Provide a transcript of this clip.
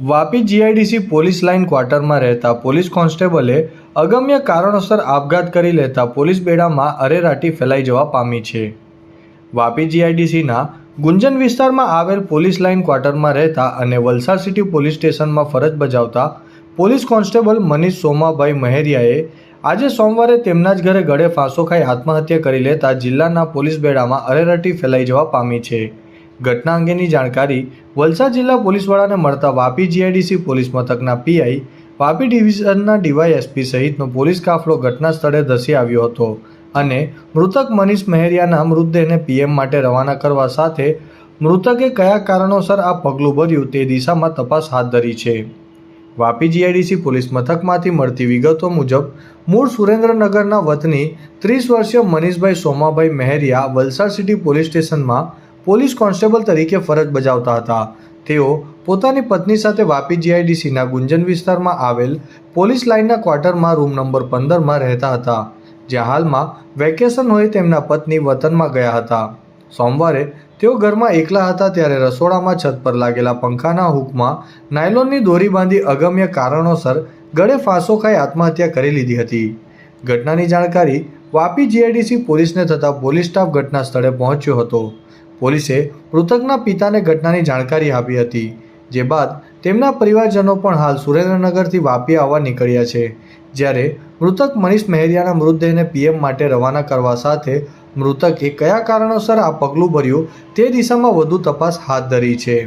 Vapi GIDC police line ક્વાર્ટરમાં રહેતા police કોન્સ્ટેબલે અગમ્ય કારણોસર આપઘાત કરી લેતા પોલીસ બેડામાં અરેરાટી ફેલાઈ જવા પામી છે. વાપી જીઆઈડીસીના ગુંજન વિસ્તારમાં આવેલ પોલીસ લાઇન ક્વાર્ટરમાં રહેતા અને વલસાડ સિટી પોલીસ સ્ટેશનમાં ફરજ બજાવતા પોલીસ કોન્સ્ટેબલ મનીષ સોમાભાઈ મહેરિયાએ આજે સોમવારે તેમના જ ઘરે ગળે ફાંસો ખાઈ આત્મહત્યા કરી લેતા જિલ્લાના પોલીસ બેડામાં અરેરાટી ફેલાઈ જવા પામી છે. ઘટના અંગેની જાણકારી વલસાડ જિલ્લા પોલીસ વડાને મળતા વાપી જીઆઈડીસી પોલીસ મથકના પીઆઈ વાપી ડિવિઝનના ડીવાયએસપી સહિતનો પોલીસ કાફલો ઘટના સ્થળે ધસી આવ્યો હતો અને મૃતક મનીષ મહેરિયાના મૃતદેહને પીએમ માટે રવાના કરવા સાથે મૃતકે કયા કારણોસર આ પગલું ભર્યું તે દિશામાં તપાસ હાથ ધરી છે. વાપી જીઆઈડીસી પોલીસ મથકમાંથી મળતી વિગતો મુજબ, મૂળ સુરેન્દ્રનગરના વતની ત્રીસ વર્ષીય મનીષભાઈ સોમાભાઈ મહેરિયા વલસાડ સિટી પોલીસ સ્ટેશનમાં પોલીસ કોન્સ્ટેબલ તરીકે ફરજ બજાવતા હતા. તેઓ પોતાની પત્ની સાથે વાપી જીઆઈડીસીના ગુંજન વિસ્તારમાં આવેલ પોલીસ લાઇનના ક્વાર્ટરમાં રૂમ નંબર પંદરમાં રહેતા હતા. જ્યાં હાલમાં વેકેશન હોય તેમના પત્ની વતનમાં ગયા હતા. સોમવારે તેઓ ઘરમાં એકલા હતા ત્યારે રસોડામાં છત પર લાગેલા પંખાના હૂકમાં નાયલોનની દોરી બાંધી અગમ્ય કારણોસર ગળે ફાંસો ખાઈ આત્મહત્યા કરી લીધી હતી. ઘટનાની જાણકારી વાપી જીઆઈડીસી પોલીસને થતાં પોલીસ સ્ટાફ ઘટના સ્થળે પહોંચ્યો હતો. પોલીસે મૃતકના પિતાને ઘટનાની જાણકારી આપી હતી, જે બાદ તેમના પરિવારજનો પણ હાલ સુરેન્દ્રનગરથી વાપી આવવા નીકળ્યા છે. જ્યારે મૃતક મનીષ મહેરિયાના મૃતદેહને પીએમ માટે રવાના કરવા સાથે મૃતકે કયા કારણોસર આ પગલું ભર્યું તે દિશામાં વધુ તપાસ હાથ ધરી છે.